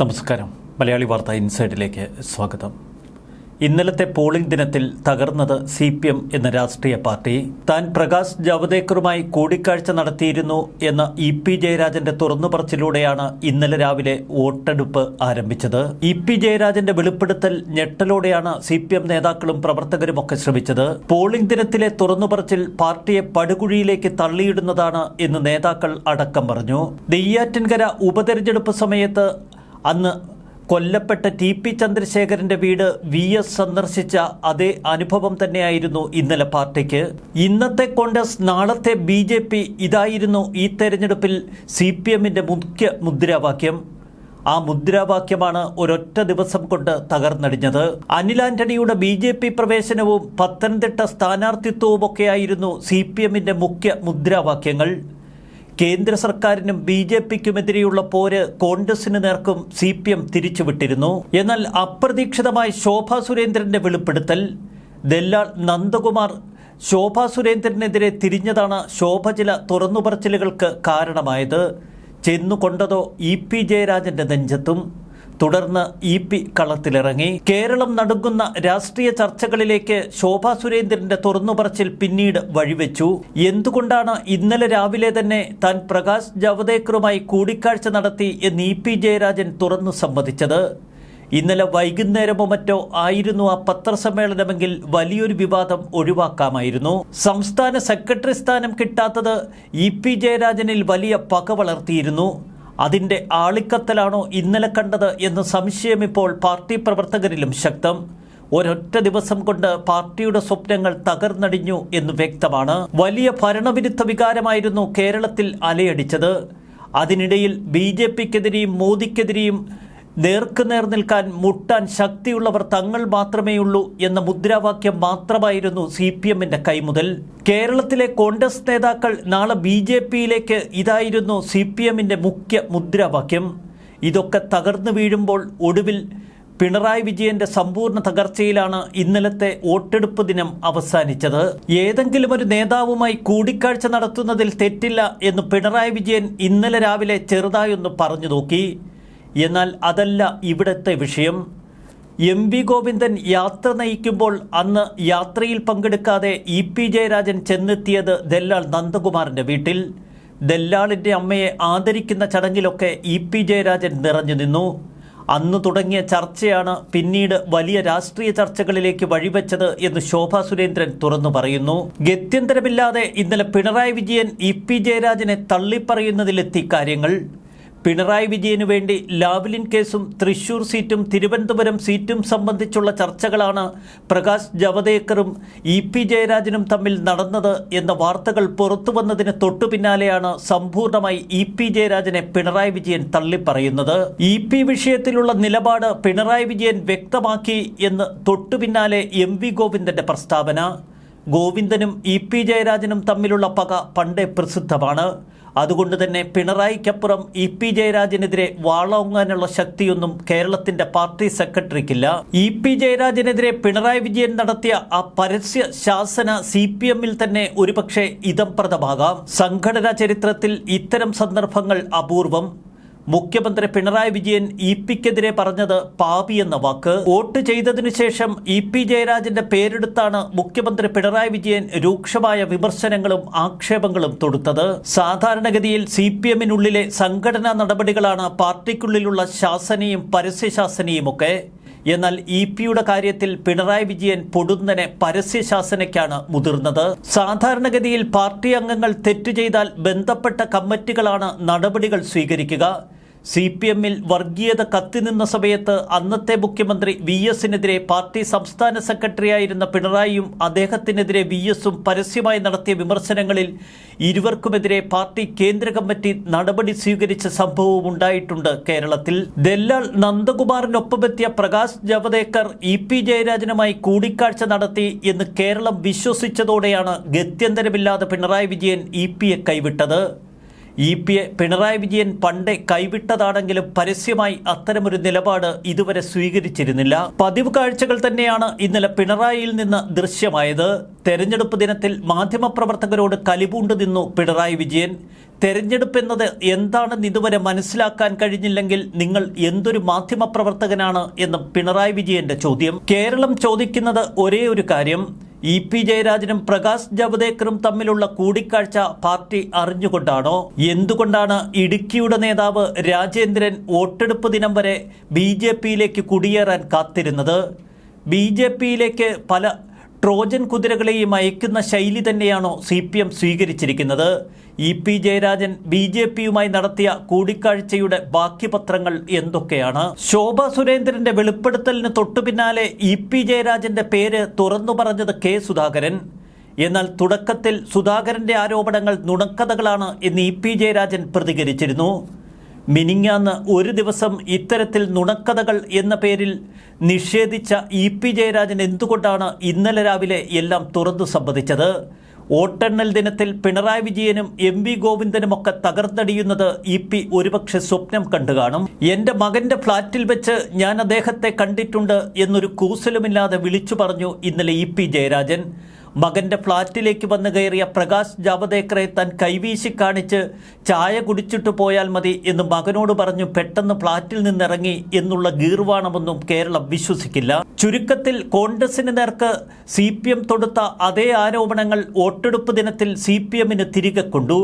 നമസ്കാരം. മലയാളി വാർത്ത ഇൻസൈഡിലേക്ക് സ്വാഗതം. ഇന്നലത്തെ പോളിംഗ് ദിനത്തിൽ തകർന്നത് സി പി എം എന്ന രാഷ്ട്രീയ പാർട്ടി. താൻ പ്രകാശ് ജാവദേക്കറുമായി കൂടിക്കാഴ്ച നടത്തിയിരുന്നു എന്ന ഇ പി ജയരാജന്റെ തുറന്നുപറച്ചിലൂടെയാണ് ഇന്നലെ രാവിലെ വോട്ടെടുപ്പ് ആരംഭിച്ചത്. ഇ പി ജയരാജന്റെ വെളിപ്പെടുത്തൽ ഞെട്ടലോടെയാണ് സി പി എം നേതാക്കളും പ്രവർത്തകരുമൊക്കെ ശ്രമിച്ചത്. പോളിംഗ് ദിനത്തിലെ തുറന്നുപറച്ചിൽ പാർട്ടിയെ പടുകുഴിയിലേക്ക് തള്ളിയിടുന്നതാണ് എന്ന് നേതാക്കൾ അടക്കം പറഞ്ഞു. നെയ്യാറ്റിൻകര ഉപതെരഞ്ഞെടുപ്പ് സമയത്ത് അന്ന് കൊല്ലപ്പെട്ട ടി പി ചന്ദ്രശേഖരന്റെ വീട് വി എസ് സന്ദർശിച്ച അതേ അനുഭവം തന്നെയായിരുന്നു ഇന്നലെ പാർട്ടിക്ക്. ഇന്നത്തെ കോൺഗ്രസ് നാളത്തെ ബി ജെ പി ഇതായിരുന്നു ഈ തെരഞ്ഞെടുപ്പിൽ സി പി എമ്മിന്റെ മുഖ്യ മുദ്രാവാക്യം. ആ മുദ്രാവാക്യമാണ് ഒരൊറ്റ ദിവസം കൊണ്ട് തകർന്നടിഞ്ഞത്. അനിൽ ആന്റണിയുടെ ബി ജെ പി പ്രവേശനവും പത്തനംതിട്ട സ്ഥാനാർത്ഥിത്വവുമൊക്കെയായിരുന്നു സി പി എമ്മിന്റെ മുഖ്യ മുദ്രാവാക്യങ്ങൾ. കേന്ദ്ര സർക്കാരിനും ബി ജെ പിക്കുമെതിരെയുള്ള പോര് കോൺഗ്രസിന് നേർക്കും സി പി എം തിരിച്ചുവിട്ടിരുന്നു. എന്നാൽ അപ്രതീക്ഷിതമായി ശോഭാ സുരേന്ദ്രന്റെ വെളിപ്പെടുത്തൽ ദല്ലാൾ നന്ദകുമാർ ശോഭാ സുരേന്ദ്രനെതിരെ തിരിഞ്ഞതാണ് ശോഭ ചില തുറന്നുപറച്ചിലുകൾക്ക് കാരണമായത്. ചെന്നുകൊണ്ടതോ ഇ പി ജയരാജന്റെ നെഞ്ചത്തും തുടർന്ന് ഇ പി കളത്തിലിറങ്ങി. കേരളം നടുങ്ങുന്ന രാഷ്ട്രീയ ചർച്ചകളിലേക്ക് ശോഭാ സുരേന്ദ്രന്റെ തുറന്നുപറച്ചിൽ പിന്നീട് വഴിവെച്ചു. എന്തുകൊണ്ടാണ് ഇന്നലെ രാവിലെ തന്നെ താൻ പ്രകാശ് ജവദേക്കറുമായി കൂടിക്കാഴ്ച നടത്തി എന്ന് ഇ പി ജയരാജൻ തുറന്നു സമ്മതിച്ചത്? ഇന്നലെ വൈകുന്നേരമോ മറ്റോ ആയിരുന്നു ആ പത്രസമ്മേളനമെങ്കിൽ വലിയൊരു വിവാദം ഒഴിവാക്കാമായിരുന്നു. സംസ്ഥാന സെക്രട്ടറി സ്ഥാനം കിട്ടാത്തത് ഇ പി ജയരാജനിൽ വലിയ പക വളർത്തിയിരുന്നു. അതിന്റെ ആളിക്കത്തലാണോ ഇന്നലെ കണ്ടത് എന്ന സംശയം ഇപ്പോൾ പാർട്ടി പ്രവർത്തകരിലും ശക്തം. ഒരൊറ്റ ദിവസം കൊണ്ട് പാർട്ടിയുടെ സ്വപ്നങ്ങൾ തകർന്നടിഞ്ഞു എന്ന് വ്യക്തമാണ്. വലിയ ഭരണവിരുദ്ധ വികാരമായിരുന്നു കേരളത്തിൽ അലയടിച്ചത്. അതിനിടയിൽ ബി ജെ പിക്കെതിരെയും മോദിക്കെതിരെയും നേർക്കുനേർ നിൽക്കാൻ മുട്ടാൻ ശക്തിയുള്ളവർ തങ്ങൾ മാത്രമേ ഉള്ളൂ എന്ന മുദ്രാവാക്യം മാത്രമായിരുന്നു സി പി എമ്മിന്റെ കൈമുതൽ. കേരളത്തിലെ കോൺഗ്രസ് നേതാക്കൾ നാളെ ബി ജെ പിയിലേക്ക് ഇതായിരുന്നു സി പി എമ്മിന്റെ മുഖ്യ മുദ്രാവാക്യം. ഇതൊക്കെ തകർന്നു വീഴുമ്പോൾ ഒടുവിൽ പിണറായി വിജയന്റെ സമ്പൂർണ തകർച്ചയിലാണ് ഇന്നലത്തെ വോട്ടെടുപ്പ് ദിനം അവസാനിച്ചത്. ഏതെങ്കിലും ഒരു നേതാവുമായി കൂടിക്കാഴ്ച നടത്തുന്നതിൽ തെറ്റില്ല എന്ന് പിണറായി വിജയൻ ഇന്നലെ രാവിലെ ചെറുതായൊന്ന് പറഞ്ഞു നോക്കി. എന്നാൽ അതല്ല ഇവിടുത്തെ വിഷയം. എം വി ഗോവിന്ദൻ യാത്ര നയിക്കുമ്പോൾ അന്ന് യാത്രയിൽ പങ്കെടുക്കാതെ ഇ പി ജയരാജൻ ചെന്നെത്തിയത് ദല്ലാൾ നന്ദകുമാറിന്റെ വീട്ടിൽ. ദല്ലാളിന്റെ അമ്മയെ ആദരിക്കുന്ന ചടങ്ങിലൊക്കെ ഇ പി ജയരാജൻ നിറഞ്ഞു നിന്നു. അന്ന് തുടങ്ങിയ ചർച്ചയാണ് പിന്നീട് വലിയ രാഷ്ട്രീയ ചർച്ചകളിലേക്ക് വഴിവെച്ചത് എന്ന് ശോഭാ സുരേന്ദ്രൻ തുറന്നു പറയുന്നു. ഗത്യന്തരമില്ലാതെ ഇന്നലെ പിണറായി വിജയൻ ഇ പി ജയരാജനെ തള്ളിപ്പറയുന്നതിലെത്തി കാര്യങ്ങൾ. പിണറായി വിജയനു വേണ്ടി ലാവ്ലിൻ കേസും തൃശൂർ സീറ്റും തിരുവനന്തപുരം സീറ്റും സംബന്ധിച്ചുള്ള ചർച്ചകളാണ് പ്രകാശ് ജവദേക്കറും ഇ പി ജയരാജനും തമ്മിൽ നടന്നത് എന്ന വാർത്തകൾ പുറത്തു വന്നതിന് തൊട്ടു പിന്നാലെയാണ് സമ്പൂർണമായി ഇ പി ജയരാജനെ പിണറായി വിജയൻ തള്ളിപ്പറയുന്നത്. ഇ പി വിഷയത്തിലുള്ള നിലപാട് പിണറായി വിജയൻ വ്യക്തമാക്കി എന്ന് തൊട്ടു പിന്നാലെ എം വി ഗോവിന്ദന്റെ പ്രസ്താവന. ഗോവിന്ദനും ഇ പി ജയരാജനും തമ്മിലുള്ള പക പണ്ടേ പ്രസിദ്ധമാണ്. അതുകൊണ്ട് തന്നെ പിണറായിക്കപ്പുറം ഇ പി ജയരാജനെതിരെ വാളോങ്ങാനുള്ള ശക്തിയൊന്നും കേരളത്തിന്റെ പാർട്ടി സെക്രട്ടറിക്കില്ല. ഇ പി ജയരാജനെതിരെ പിണറായി വിജയൻ നടത്തിയ ആ പരസ്യ ശാസന സി പി എമ്മിൽ തന്നെ ഒരുപക്ഷെ ഇതംപ്രദമാകാം. സംഘടനാ ചരിത്രത്തിൽ ഇത്തരം സന്ദർഭങ്ങൾ അപൂർവം. മുഖ്യമന്ത്രി പിണറായി വിജയൻ ഇ പിക്കെതിരെ പറഞ്ഞത് പാപി എന്ന വാക്ക്. വോട്ട് ചെയ്തതിനു ശേഷം ഇ പി ജയരാജന്റെ പേരെടുത്താണ് മുഖ്യമന്ത്രി പിണറായി വിജയൻ രൂക്ഷമായ വിമർശനങ്ങളും ആക്ഷേപങ്ങളും തൊടുത്തത്. സാധാരണഗതിയിൽ സി പി എമ്മിനുള്ളിലെ സംഘടനാ നടപടികളാണ് പാർട്ടിക്കുള്ളിലുള്ള ശാസനയും പരസ്യശാസനയും ഒക്കെ. എന്നാൽ ഇ പിയുടെ കാര്യത്തിൽ പിണറായി വിജയൻ പൊടുന്നനെ പരസ്യശാസനയ്ക്കാണ് മുതിർന്നത്. സാധാരണഗതിയിൽ പാർട്ടി അംഗങ്ങൾ തെറ്റു ചെയ്താൽ ബന്ധപ്പെട്ട കമ്മിറ്റികളാണ് നടപടികൾ സ്വീകരിക്കുക. സി പി എമ്മിൽ വർഗീയത കത്തിനിന്ന സമയത്ത് അന്നത്തെ മുഖ്യമന്ത്രി വി എസിനെതിരെ പാർട്ടി സംസ്ഥാന സെക്രട്ടറിയായിരുന്ന പിണറായിയും അദ്ദേഹത്തിനെതിരെ വി എസും പരസ്യമായി നടത്തിയ വിമർശനങ്ങളിൽ ഇരുവർക്കുമെതിരെ പാർട്ടി കേന്ദ്ര കമ്മിറ്റി നടപടി സ്വീകരിച്ച സംഭവവും ഉണ്ടായിട്ടുണ്ട് കേരളത്തിൽ. ദല്ലാൾ നന്ദകുമാറിനൊപ്പമെത്തിയ പ്രകാശ് ജവദേക്കർ ഇ പി ജയരാജനുമായി കൂടിക്കാഴ്ച നടത്തി എന്ന് കേരളം വിശ്വസിച്ചതോടെയാണ് ഗത്യന്തരമില്ലാതെ Pinarayi Vijayan E കൈവിട്ടത്. E P A Pinarayi Vijayan പണ്ടേ കൈവിട്ടതാണെങ്കിലും പരസ്യമായി അത്തരമൊരു നിലപാട് ഇതുവരെ സ്വീകരിച്ചിരുന്നില്ല. പതിവ് കാഴ്ചകൾ തന്നെയാണ് ഇന്നലെ പിണറായിയിൽ നിന്ന് ദൃശ്യമായത്. തെരഞ്ഞെടുപ്പ് ദിനത്തിൽ മാധ്യമപ്രവർത്തകരോട് കലിപൂണ്ടു നിന്നു പിണറായി വിജയൻ. തെരഞ്ഞെടുപ്പ് എന്നത് എന്താണെന്ന് ഇതുവരെ മനസ്സിലാക്കാൻ കഴിഞ്ഞില്ലെങ്കിൽ നിങ്ങൾ എന്തൊരു മാധ്യമപ്രവർത്തകനാണ് എന്ന് പിണറായി വിജയന്റെ ചോദ്യം. കേരളം ചോദിക്കുന്നത് ഒരേ ഒരു കാര്യം. ഇ പി ജയരാജനും പ്രകാശ് ജവദേക്കറും തമ്മിലുള്ള കൂടിക്കാഴ്ച പാർട്ടി അറിഞ്ഞുകൊണ്ടാണോ? എന്തുകൊണ്ടാണ് ഇടുക്കിയുടെ നേതാവ് രാജേന്ദ്രൻ വോട്ടെടുപ്പ് ദിനം വരെ ബി ജെ പിയിലേക്ക് കുടിയേറാൻ കാത്തിരുന്നത്? ബി ജെ പിയിലേക്ക് പല ട്രോജൻ കുതിരകളെയും അയക്കുന്ന ശൈലി തന്നെയാണോ സി പി എം സ്വീകരിച്ചിരിക്കുന്നത്? E P Jayarajan B J പിയുമായി നടത്തിയ കൂടിക്കാഴ്ചയുടെ ബാക്കി പത്രങ്ങൾ എന്തൊക്കെയാണ്? ശോഭ സുരേന്ദ്രന്റെ വെളിപ്പെടുത്തലിന് തൊട്ടു പിന്നാലെ ഇ പി ജയരാജന്റെ പേര് തുറന്നു പറഞ്ഞത് കെ സുധാകരൻ. എന്നാൽ തുടക്കത്തിൽ സുധാകരന്റെ ആരോപണങ്ങൾ നുണക്കഥകളാണ് എന്ന് ഇ പി ജയരാജൻ പ്രതികരിച്ചിരുന്നു. മിനിങ്ങാന്ന് ഒരു ദിവസം ഇത്തരത്തിൽ നുണക്കഥകൾ എന്ന പേരിൽ നിഷേധിച്ച ഇ പി ജയരാജൻ എന്തുകൊണ്ടാണ് ഇന്നലെ രാവിലെ എല്ലാം തുറന്നു സംബന്ധിച്ചത്? വോട്ടെണ്ണൽ ദിനത്തിൽ പിണറായി വിജയനും എം വി ഗോവിന്ദനുമൊക്കെ തകർന്നടിയുന്നത് ഇ പി ഒരുപക്ഷെ സ്വപ്നം കണ്ടു കാണും. എന്റെ മകന്റെ ഫ്ളാറ്റിൽ വെച്ച് ഞാൻ അദ്ദേഹത്തെ കണ്ടിട്ടുണ്ട് എന്നൊരു കൂസലുമില്ലാതെ വിളിച്ചു പറഞ്ഞു ഇന്നലെ ഇ പി ജയരാജൻ. മകന്റെ ഫ്ളാറ്റിലേക്ക് വന്ന് കയറിയ പ്രകാശ് ജാവദേക്കറെ താൻ കൈവീശി കാണിച്ച് ചായ കുടിച്ചിട്ട് പോയാൽ മതി എന്ന് മകനോട് പറഞ്ഞു പെട്ടെന്ന് ഫ്ളാറ്റിൽ നിന്നിറങ്ങി എന്നുള്ള ഗീർവാണമൊന്നും കേരളം വിശ്വസിക്കില്ല. ചുരുക്കത്തിൽ കോൺഗ്രസിന് നേർക്ക് സി തൊടുത്ത അതേ ആരോപണങ്ങൾ വോട്ടെടുപ്പ് ദിനത്തിൽ സി പി എമ്മിന് തിരികെ കൊണ്ടു.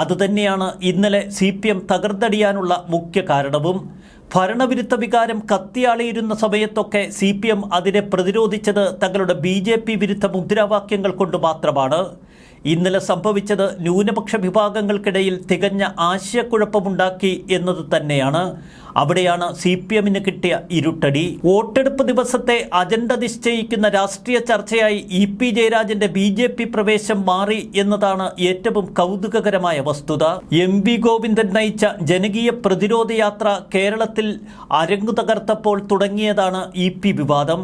അതുതന്നെയാണ് ഇന്നലെ സി പി എം തകർത്തടിയാനുള്ള മുഖ്യ കാരണവും. ഭരണവിരുദ്ധ വികാരം കത്തിയാളിയിരുന്ന സമയത്തൊക്കെ സി പി എം അതിനെ പ്രതിരോധിച്ചത് തങ്ങളുടെ ബി ജെ പി വിരുദ്ധ മുദ്രാവാക്യങ്ങൾ കൊണ്ട് മാത്രമാണ്. ഇന്നലെ സംഭവിച്ചത് ന്യൂനപക്ഷ വിഭാഗങ്ങൾക്കിടയിൽ തികഞ്ഞ ആശയക്കുഴപ്പമുണ്ടാക്കി എന്നത് തന്നെയാണ്. അവിടെയാണ് സി പി എമ്മിന് കിട്ടിയ ഇരുട്ടടി. വോട്ടെടുപ്പ് ദിവസത്തെ അജണ്ട നിശ്ചയിക്കുന്ന രാഷ്ട്രീയ ചർച്ചയായി ഇ പി ജയരാജന്റെ ബി ജെ പി പ്രവേശം മാറി എന്നതാണ് ഏറ്റവും കൗതുകകരമായ വസ്തുത. എം വി ഗോവിന്ദൻ നയിച്ച ജനകീയ പ്രതിരോധ യാത്ര കേരളത്തിൽ അരങ്ങു തകർത്തപ്പോൾ തുടങ്ങിയതാണ് ഇ പി വിവാദം.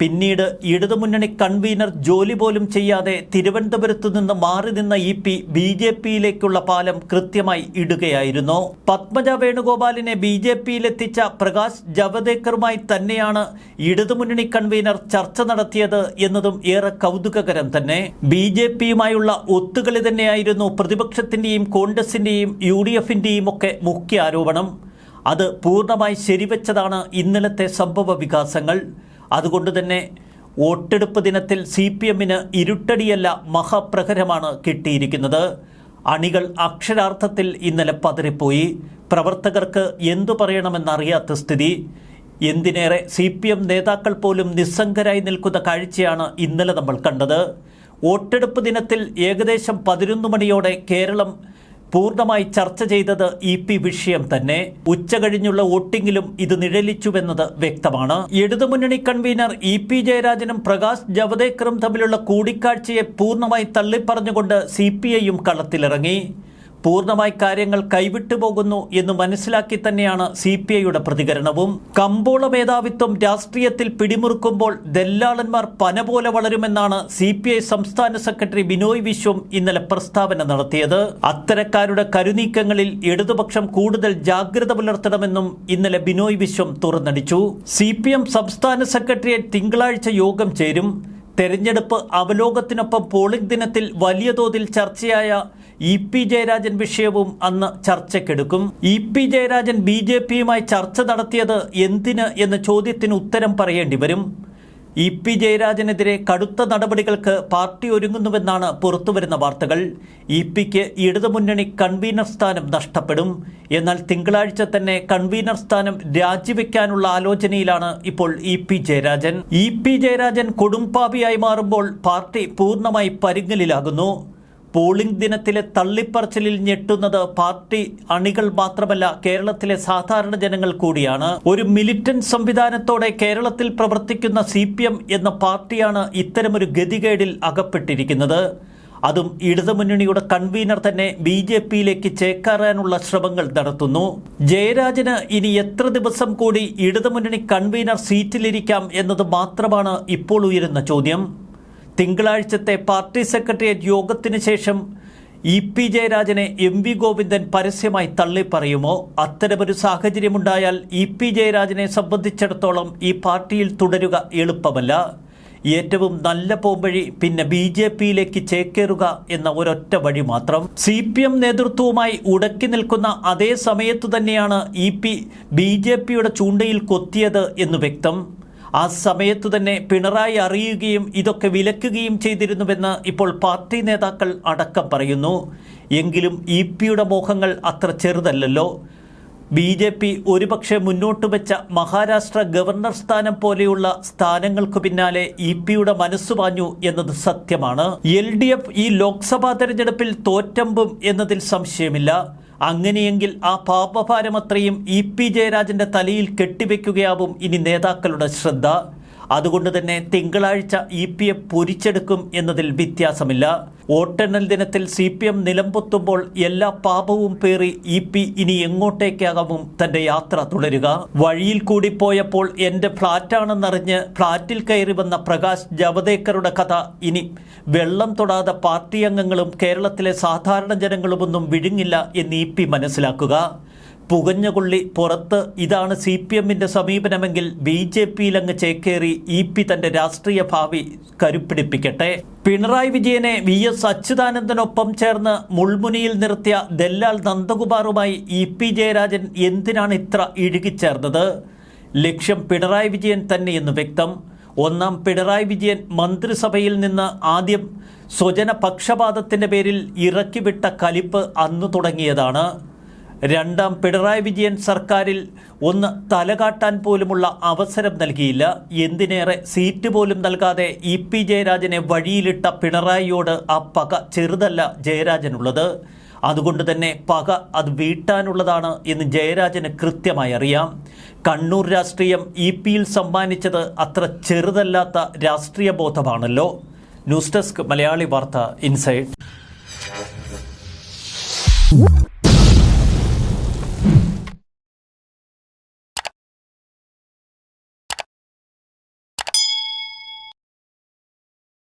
പിന്നീട് ഇടതുമുന്നണി കൺവീനർ ജോലി പോലും ചെയ്യാതെ തിരുവനന്തപുരത്ത് നിന്ന് മാറി നിന്ന ഇ പി ബി ജെ പിയിലേക്കുള്ള പാലം കൃത്യമായി ഇടുകയായിരുന്നു. പത്മജ വേണുഗോപാലിനെ ബി ജെ പിയിലെത്തിച്ച പ്രകാശ് ജവദേക്കറുമായി തന്നെയാണ് ഇടതുമുന്നണി കൺവീനർ ചർച്ച നടത്തിയത് എന്നതും ഏറെ കൗതുകകരം തന്നെ. ബി ജെ പിയുമായുള്ള ഒത്തുകളി തന്നെയായിരുന്നു പ്രതിപക്ഷത്തിന്റെയും കോൺഗ്രസിന്റെയും യു ഡി എഫിന്റെയും ഒക്കെ മുഖ്യ ആരോപണം അത് പൂർണമായി ശരിവെച്ചതാണ് ഇന്നലത്തെ സംഭവ വികാസങ്ങൾ. അതുകൊണ്ട് തന്നെ വോട്ടെടുപ്പ് ദിനത്തിൽ സി പി എമ്മിന് ഇരുട്ടടിയല്ല മഹാപ്രഹരമാണ് കിട്ടിയിരിക്കുന്നത്. അണികൾ അക്ഷരാർത്ഥത്തിൽ ഇന്നലെ പതറിപ്പോയി പ്രവർത്തകർക്ക് എന്തു പറയണമെന്നറിയാത്ത സ്ഥിതി. എന്തിനേറെ സി പി എം നേതാക്കൾ പോലും നിസ്സംഗരായി നിൽക്കുന്ന കാഴ്ചയാണ് ഇന്നലെ നമ്മൾ കണ്ടത്. വോട്ടെടുപ്പ് ദിനത്തിൽ ഏകദേശം പതിനൊന്ന് മണിയോടെ കേരളം പൂർണമായി ചർച്ച ചെയ്തത് ഇ പി വിഷയം തന്നെ. ഉച്ചകഴിഞ്ഞുള്ള വോട്ടിംഗിലും ഇത് നിഴലിച്ചുവെന്നത് വ്യക്തമാണ്. ഇടതുമുന്നണി കൺവീനർ ഇ പി ജയരാജനും പ്രകാശ് ജവദേക്കറും തമ്മിലുള്ള കൂടിക്കാഴ്ചയെ പൂർണമായി തള്ളിപ്പറഞ്ഞുകൊണ്ട് സി പി ഐയും കളത്തിലിറങ്ങി. പൂർണമായി കാര്യങ്ങൾ കൈവിട്ടു പോകുന്നു എന്ന് മനസ്സിലാക്കി തന്നെയാണ് സി പി ഐയുടെ പ്രതികരണവും. കമ്പോള മേധാവിത്വം രാഷ്ട്രീയത്തിൽ പിടിമുറുക്കുമ്പോൾ ദല്ലാളന്മാർ പന പോലെ വളരുമെന്നാണ് സി പി ഐ സംസ്ഥാന സെക്രട്ടറി ബിനോയ് വിശ്വം ഇന്നലെ പ്രസ്താവന നടത്തിയത്. അത്തരക്കാരുടെ കരുനീക്കങ്ങളിൽ ഇടതുപക്ഷം കൂടുതൽ ജാഗ്രത പുലർത്തണമെന്നും ഇന്നലെ ബിനോയ് വിശ്വം തുറന്നടിച്ചു. സി സംസ്ഥാന സെക്രട്ടേറിയറ്റ് തിങ്കളാഴ്ച യോഗം ചേരും. തെരഞ്ഞെടുപ്പ് അവലോകത്തിനൊപ്പം പോളിംഗ് ദിനത്തിൽ വലിയ തോതിൽ ചർച്ചയായ ഇ പി ജയരാജൻ വിഷയവും അന്ന് ചർച്ചയ്ക്കെടുക്കും E P Jayarajan B J പിയുമായി ചർച്ച നടത്തിയത് എന്തിന് എന്ന ചോദ്യത്തിന് ഉത്തരം പറയേണ്ടി വരും. ഇ പി ജയരാജനെതിരെ കടുത്ത നടപടികൾക്ക് പാർട്ടി ഒരുങ്ങുന്നുവെന്നാണ് പുറത്തുവരുന്ന വാർത്തകൾ. ഇ പിക്ക് ഇടതുമുന്നണി കൺവീനർ സ്ഥാനം നഷ്ടപ്പെടും. എന്നാൽ തിങ്കളാഴ്ച തന്നെ കൺവീനർ സ്ഥാനം രാജിവെക്കാനുള്ള ആലോചനയിലാണ് ഇപ്പോൾ E P Jayarajan. E P Jayarajan കൊടുംപാപിയായി മാറുമ്പോൾ പാർട്ടി പൂർണമായി പരിങ്ങലിലാകുന്നു പോളിംഗ് ദിനത്തിലെ തള്ളിപ്പറച്ചിലിൽ ഞെട്ടുന്നത് പാർട്ടി അണികൾ മാത്രമല്ല കേരളത്തിലെ സാധാരണ ജനങ്ങൾ കൂടിയാണ്. ഒരു മിലിറ്റന്റ് സംവിധാനത്തോടെ കേരളത്തിൽ പ്രവർത്തിക്കുന്ന സി എന്ന പാർട്ടിയാണ് ഇത്തരമൊരു ഗതികേടിൽ അകപ്പെട്ടിരിക്കുന്നത്. അതും ഇടതുമുന്നണിയുടെ കൺവീനർ തന്നെ ബി ജെ പിയിലേക്ക് ചേക്കാറാനുള്ള ശ്രമങ്ങൾ നടത്തുന്നു. ജയരാജന് ഇനി എത്ര ദിവസം കൂടി ഇടതുമുന്നണി കൺവീനർ സീറ്റിലിരിക്കാം എന്നത് മാത്രമാണ് ഇപ്പോൾ ഉയരുന്ന ചോദ്യം. തിങ്കളാഴ്ചത്തെ പാർട്ടി സെക്രട്ടേറിയറ്റ് യോഗത്തിന് ശേഷം ഇ പി ജയരാജനെ എം വി ഗോവിന്ദൻ പരസ്യമായി തള്ളിപ്പറയുമോ? അത്തരമൊരു സാഹചര്യമുണ്ടായാൽ ഇ പി ജയരാജനെ സംബന്ധിച്ചിടത്തോളം ഈ പാർട്ടിയിൽ തുടരുക എളുപ്പമല്ല. ഏറ്റവും നല്ല പോംവഴി പിന്നെ ബി ജെ പിയിലേക്ക് ചേക്കേറുക എന്ന ഒരൊറ്റ വഴി മാത്രം. സി പി എം നേതൃത്വവുമായി ഉടക്കി നിൽക്കുന്ന അതേ സമയത്തു തന്നെയാണ് ഇ പി ബി ജെ പിയുടെ ചൂണ്ടയിൽ കൊത്തിയത് എന്ന് വ്യക്തം. ആ സമയത്തു തന്നെ പിണറായി അറിയുകയും ഇതൊക്കെ വിലക്കുകയും ചെയ്തിരുന്നുവെന്ന് ഇപ്പോൾ പാർട്ടി നേതാക്കൾ അടക്കം പറയുന്നു. എങ്കിലും ഇ പിയുടെ മോഹങ്ങൾ അത്ര ചെറുതല്ലല്ലോ. ബി ജെ പി ഒരുപക്ഷെ മുന്നോട്ട് വെച്ച മഹാരാഷ്ട്ര ഗവർണർ സ്ഥാനം പോലെയുള്ള സ്ഥാനങ്ങൾക്ക് പിന്നാലെ ഇ പിയുടെ മനസ്സു പാഞ്ഞു എന്നത് സത്യമാണ്. എൽ ഡി എഫ് ഈ ലോക്സഭാ തെരഞ്ഞെടുപ്പിൽ തോറ്റമ്പും എന്നതിൽ സംശയമില്ല. അങ്ങനെയെങ്കിൽ ആ പാപഭാരമത്രയും ഇ പി ജയരാജന്റെ തലയിൽ കെട്ടിവെക്കുകയാവും ഇനി നേതാക്കളുടെ ശ്രദ്ധ. അതുകൊണ്ട് തന്നെ തിങ്കളാഴ്ച ഇ പി എഫ് പൊരിച്ചെടുക്കും എന്നതിൽ വ്യത്യാസമില്ല. വോട്ടെണ്ണൽ ദിനത്തിൽ സി പി എം നിലംപൊത്തുമ്പോൾ എല്ലാ പാപവും പേറി ഇ പി ഇനി എങ്ങോട്ടേക്കാകും തന്റെ യാത്ര തുടരുക. വഴിയിൽ കൂടി പോയപ്പോൾ എന്റെ ഫ്ളാറ്റാണെന്നറിഞ്ഞ് ഫ്ളാറ്റിൽ കയറി വന്ന പ്രകാശ് ജവദേക്കറുടെ കഥ ഇനി വെള്ളം തൊടാതെ പാർട്ടി അംഗങ്ങളും കേരളത്തിലെ സാധാരണ ജനങ്ങളുമൊന്നും വിഴുങ്ങില്ല എന്ന് ഇ പി മനസ്സിലാക്കുക. പുകഞ്ഞുകൊള്ളി പുറത്ത്. ഇതാണ് സി പി എമ്മിന്റെ സമീപനമെങ്കിൽ ബി ജെ പിയിലങ്ങ് ചേക്കേറി ഇ പി തന്റെ രാഷ്ട്രീയ ഭാവി കരുപ്പിടിപ്പിക്കട്ടെ. പിണറായി വിജയനെ വി എസ് അച്യുതാനന്ദനൊപ്പം ചേർന്ന് മുൾമുനിയിൽ നിർത്തിയ ദല്ലാൽ നന്ദകുമാറുമായി ഇ പി ജയരാജൻ എന്തിനാണ് ഇത്ര ഇഴുകിച്ചേർന്നത്? ലക്ഷ്യം പിണറായി വിജയൻ തന്നെയെന്ന് വ്യക്തം. ഒന്നാം പിണറായി വിജയൻ മന്ത്രിസഭയിൽ നിന്ന് ആദ്യം സ്വജന പക്ഷപാതത്തിന്റെ പേരിൽ ഇറക്കിവിട്ട കലിപ്പ് അന്നു തുടങ്ങിയതാണ്. രണ്ടാം പിണറായി വിജയൻ സർക്കാരിൽ ഒന്ന് തലകാട്ടാൻ പോലുമുള്ള അവസരം നൽകിയില്ല. എന്തിനേറെ സീറ്റ് പോലും നൽകാതെ ഇ പി ജയരാജനെ വഴിയിലിട്ട പിണറായിയോട് ആ പക ചെറുതല്ല ജയരാജനുള്ളത്. അതുകൊണ്ട് തന്നെ പക അത് വീട്ടാനുള്ളതാണ് എന്ന് ജയരാജന് കൃത്യമായി അറിയാം. കണ്ണൂർ രാഷ്ട്രീയം ഇ പിയിൽ സമ്മാനിച്ചത് അത്ര ചെറുതല്ലാത്ത രാഷ്ട്രീയ ബോധമാണല്ലോ. ന്യൂസ് ഡെസ്ക് മലയാളി വാർത്ത ഇൻസൈഡ്.